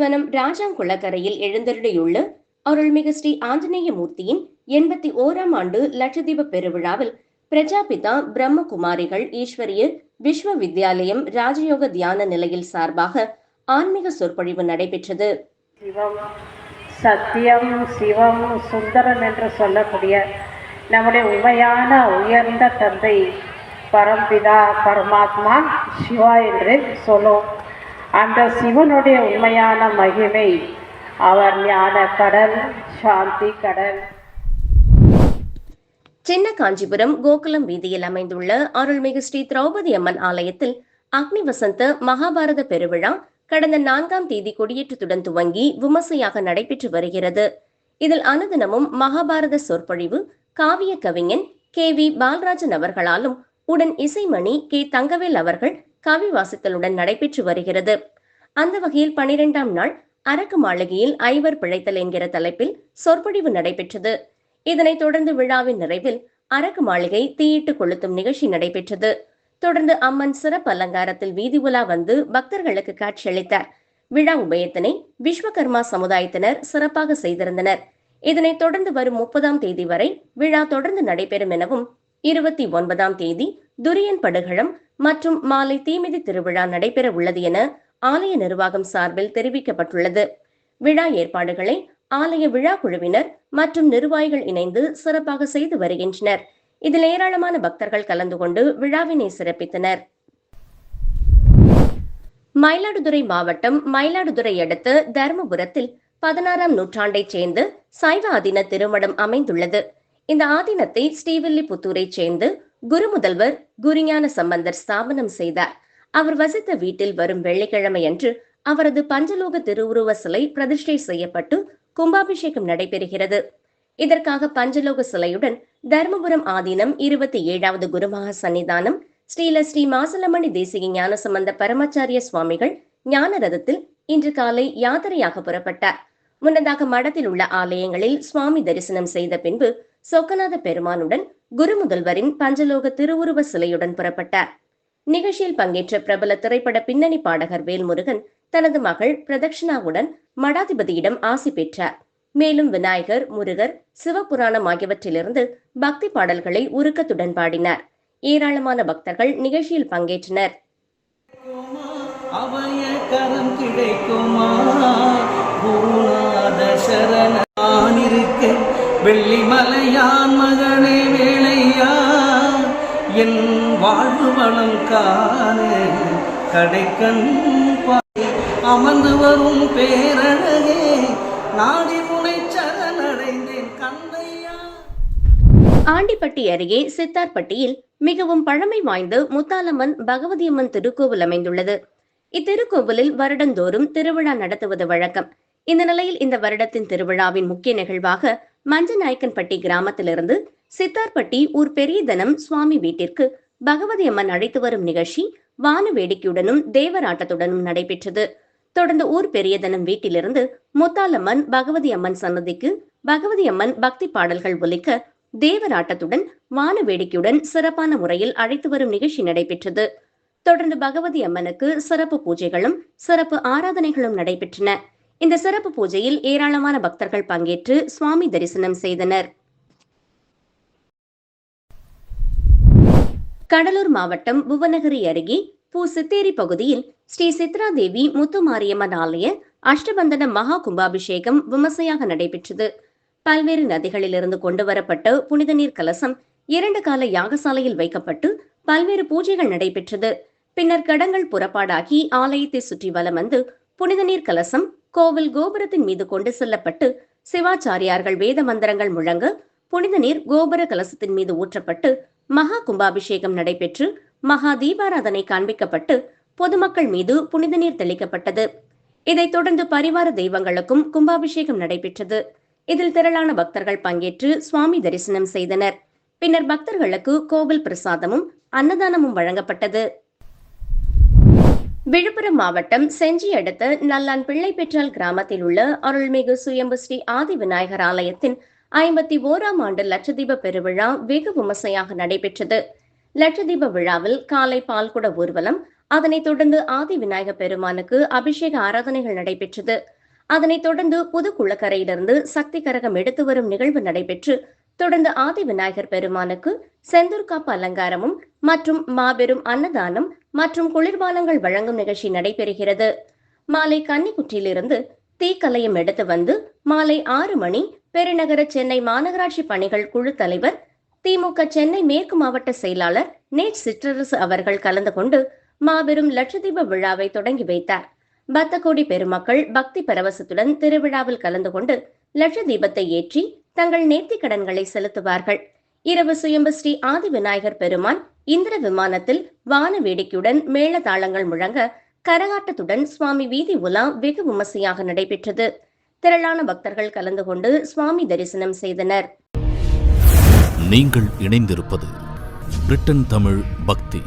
திண்டிவனம் ராஜாங்குளக்கரையில் எழுந்தருளியுள்ள அருள்மிகு ஸ்ரீ ஆஞ்சநேய மூர்த்தியின் எண்பத்தி ஓராம் ஆண்டு லட்சதீப பெருவிழாவில் பிரஜாபிதா பிரம்மகுமாரிகள் ஈஸ்வரிய விஸ்வ வித்யாலயம் ராஜயோக தியான நிலையில் சார்பாக ஆன்மீக சொற்பொழிவு நடைபெற்றது. சிவம் சத்தியம் சிவம் சுந்தரம் என்று சொல்லக்கூடிய நம்முடைய உண்மையான உயர்ந்த தந்தை பரம்பிதா பரமாத்மா சிவா என்று சொல்லும். அந்த சிவனுடைய உண்மையான மகிமை. அவர் ஞான கடல் சாந்தி கடல். சின்ன காஞ்சிபுரம் கோகுலம் வீதியில் அமைந்துள்ள அருள்மிகு ஸ்ரீ திரௌபதி அம்மன் ஆலயத்தில் அக்னி வசந்த மகாபாரத பெருவிழா கடந்த நான்காம் தேதி கொடியேற்றத்துடன் துவங்கி விமர்சையாக நடைபெற்று வருகிறது. இதில் அனுதினமும் மகாபாரத சொற்பொழிவு காவிய கவிஞன் கே வி பால்ராஜன் அவர்களாலும் உடன் இசைமணி கே தங்கவேல் அவர்கள் கவி வாசித்தலுடன் நடைபெற்று வருகிறது. அந்த வகையில் பனிரெண்டாம் நாள் அரக்கு மாளிகையில் ஐவர் பிழைத்தல் என்கிற தலைப்பில் சொற்பொழிவு நடைபெற்றது. இதனைத் தொடர்ந்து விழாவின் நிறைவில் அரக்கு மாளிகை தீயிட்டு கொளுத்தும் நிகழ்ச்சி நடைபெற்றது. தொடர்ந்து அம்மன் சிறப்பு அலங்காரத்தில் வீதி உலா வந்து பக்தர்களுக்கு காட்சியளித்தார் விழா உபயத்தினை விஸ்வகர்மா சமுதாயத்தினர் சிறப்பாக செய்திருந்தனர். இதனைத் தொடர்ந்து வரும் முப்பதாம் தேதி வரை விழா தொடர்ந்து நடைபெறும் எனவும் இருபத்தி ஒன்பதாம் தேதி துரியன் படுகளம் மற்றும் மாலை தீமிதி திருவிழா நடைபெற உள்ளது என ஆலய நிர்வாகம் சார்பில் தெரிவிக்கப்பட்டுள்ளது. விழா ஏற்பாடுகளை ஆலய விழா குழுவினர் மற்றும் நிர்வாகிகள் இணைந்து சிறப்பாக செய்து வருகின்றனர். இதில் ஏராளமான பக்தர்கள் கலந்து கொண்டு விழாவினை சிறப்பித்தனர். மயிலாடுதுறை மாவட்டம் மயிலாடுதுறை அடுத்த தர்மபுரத்தில் பதினாறாம் நூற்றாண்டைச் சேர்ந்து சைவ ஆதீன திருமடம் அமைந்துள்ளது. இந்த ஆதீனத்தை ஸ்ரீவில்லிபுத்தூரைச் சேர்ந்து குரு முதல்வர் குருஞான சம்பந்தர் ஸ்தாபனம் செய்தார். அவர் வசித்த வீட்டில் வரும் வெள்ளிக்கிழமை அன்று அவரது பஞ்சலோக திருவுருவ சிலை பிரதிஷ்டை செய்யப்பட்டு கும்பாபிஷேகம் நடைபெறுகிறது. இதற்காக பஞ்சலோக சிலையுடன் தர்மபுரம் ஆதீனம் இருபத்தி ஏழாவது குருமக சன்னிதானம் ஸ்ரீல ஸ்ரீ மாசலமணி தேசிக ஞானசம்பந்த பரமாச்சாரிய சுவாமிகள் ஞான ரதத்தில் இன்று காலை யாத்திரையாக புறப்பட்டார். முன்னதாக மடத்தில் உள்ள ஆலயங்களில் சுவாமி தரிசனம் செய்த பின்பு சொக்கநாத பெருமானுடன் குருமுதல்வரின் பஞ்சலோக திருவுருவ சிலையுடன் புறப்பட்டார். நிகழ்ச்சியில் பங்கேற்ற பிரபல திரைப்பட பின்னணி பாடகர் வேல்முருகன் தனது மகள் பிரதக்ஷனாவுடன் மடாதிபதியிடம் ஆசி பெற்றார். மேலும் விநாயகர் முருகர் சிவபுராணம் ஆகியவற்றிலிருந்து பக்தி பாடல்களை உருக்கத்துடன் பாடினார். ஏராளமான பக்தர்கள் நிகழ்ச்சியில் பங்கேற்றனர். அபய வாழ்வு வளம் காண. கடைக்கண் பாய் அமர்ந்து வரும் பேரழகே. நாடி முனை சரணடைந்தேன் கந்தையா ஆண்டிப்பட்டி அருகே சித்தார்பட்டியில் மிகவும் பழமை வாய்ந்த முத்தாலம்மன் பகவதியம்மன் திருக்கோவில் அமைந்துள்ளது. இத்திருக்கோவிலில் வருடந்தோறும் திருவிழா நடத்துவது வழக்கம். இந்த நிலையில் இந்த வருடத்தின் திருவிழாவின் முக்கிய நிகழ்வாக மஞ்சநாயக்கன்பட்டி கிராமத்திலிருந்து சித்தார்பட்டி ஊர் பெரியதனம் சுவாமி வீட்டிற்கு பகவதி அம்மன் அழைத்து வரும் நிகழ்ச்சி வான வேடிக்கையுடனும் தேவராட்டத்துடனும் நடைபெற்றது. தொடர்ந்து ஊர் பெரியதனம் வீட்டிலிருந்து முத்தாலம்மன் பகவதி அம்மன் சன்னதிக்கு பகவதி அம்மன் பக்தி பாடல்கள் ஒலிக்க தேவராட்டத்துடன் வான வேடிக்கையுடன் சிறப்பான முறையில் அழைத்து வரும் நிகழ்ச்சி நடைபெற்றது. தொடர்ந்து பகவதி அம்மனுக்கு சிறப்பு பூஜைகளும் சிறப்பு ஆராதனைகளும் நடைபெற்றன. இந்த சிறப்பு பூஜையில் ஏராளமான பக்தர்கள் பங்கேற்று சுவாமி தரிசனம் செய்தனர். கடலூர் மாவட்டம் புவனகிரி அருகே பூ சித்தேரி பகுதியில் ஸ்ரீ சித்ரா தேவி முத்துமாரியம்மன் ஆலய அஷ்டபந்தன மகா கும்பாபிஷேகம் விமர்சையாக நடைபெற்றது. பல்வேறு நதிகளிலிருந்து கொண்டு வரப்பட்ட புனித நீர் கலசம் இரண்டு கால யாகசாலையில் வைக்கப்பட்டு பல்வேறு பூஜைகள் நடைபெற்றது. பின்னர் கடங்கள் புறப்பாடாகி ஆலயத்தை சுற்றி வலம் வந்து புனித நீர் கலசம் கோவில் கோபுரத்தின் மீது கொண்டு செல்லப்பட்டு சிவாச்சாரியார்கள் வேத மந்திரங்கள் முழங்க புனித நீர் கோபுர கலசத்தின் மீது ஊற்றப்பட்டு மகா கும்பாபிஷேகம் நடைபெற்று மகா தீபாராதனை காண்பிக்கப்பட்டு பொதுமக்கள் மீது புனித நீர் தெளிக்கப்பட்டது. இதைத் தொடர்ந்து பரிவார தெய்வங்களுக்கும் கும்பாபிஷேகம் நடைபெற்றது. இதில் திரளான பக்தர்கள் பங்கேற்று சுவாமி தரிசனம் செய்தனர். பின்னர் பக்தர்களுக்கு கோவில் பிரசாதமும் அன்னதானமும் வழங்கப்பட்டது. விழுப்புரம் மாவட்டம் செஞ்சி அடுத்த நல்லான் பிள்ளை பெற்றால் கிராமத்தில் உள்ள அருள்மிகு சுயம்பு ஸ்ரீ ஆதி விநாயகர் ஆலயத்தின் ஐம்பத்தி ஓராம் ஆண்டு லட்சதீப பெருவிழா வெகு விமர்சையாக நடைபெற்றது. லட்சதீப விழாவில் காலை பால்குட ஊர்வலம் அதனைத் தொடர்ந்து ஆதி விநாயக பெருமானுக்கு அபிஷேக ஆராதனைகள் நடைபெற்றது. அதனைத் தொடர்ந்து புது குளக்கரையிலிருந்து சக்தி கரகம் எடுத்து வரும் நிகழ்வு நடைபெற்று தொடர்ந்து ஆதி விநாயகர் பெருமானுக்கு செந்தூர்காப்பு அலங்காரமும் மற்றும் மாபெரும் அன்னதானம் மற்றும் குளிர்பானங்கள் வழங்கும் நிகழ்ச்சி நடைபெறுகிறது. மாலை கன்னிக்குற்றியிலிருந்து தீக்கலையும் எடுத்து வந்து மாலை ஆறு மணி பெருநகர சென்னை மாநகராட்சி பணிகள் குழு தலைவர் திமுக சென்னை மேற்கு மாவட்ட செயலாளர் நேட் சிற்றரசு அவர்கள் கலந்து கொண்டு மாபெரும் லட்சதீப விழாவை தொடங்கி வைத்தார். பத்தகோடி பெருமக்கள் பக்தி பரவசத்துடன் திருவிழாவில் கலந்து கொண்டு லட்சதீபத்தை ஏற்றி தங்கள் நேர்த்தி கடன்களை செலுத்துவார்கள். இரவு சுயம்பு ஸ்ரீ ஆதி விநாயகர் பெருமான் இந்திர விமானத்தில் வான வேடிக்கையுடன் மேளதாளங்கள் முழங்க கரகாட்டத்துடன் சுவாமி வீதி உலா வெகு விமர்சையாக நடைபெற்றது. திரளான பக்தர்கள் கலந்து கொண்டு சுவாமி தரிசனம் செய்தனர். நீங்கள் இணைந்திருப்பது பிரிட்டன் தமிழ் பக்தி.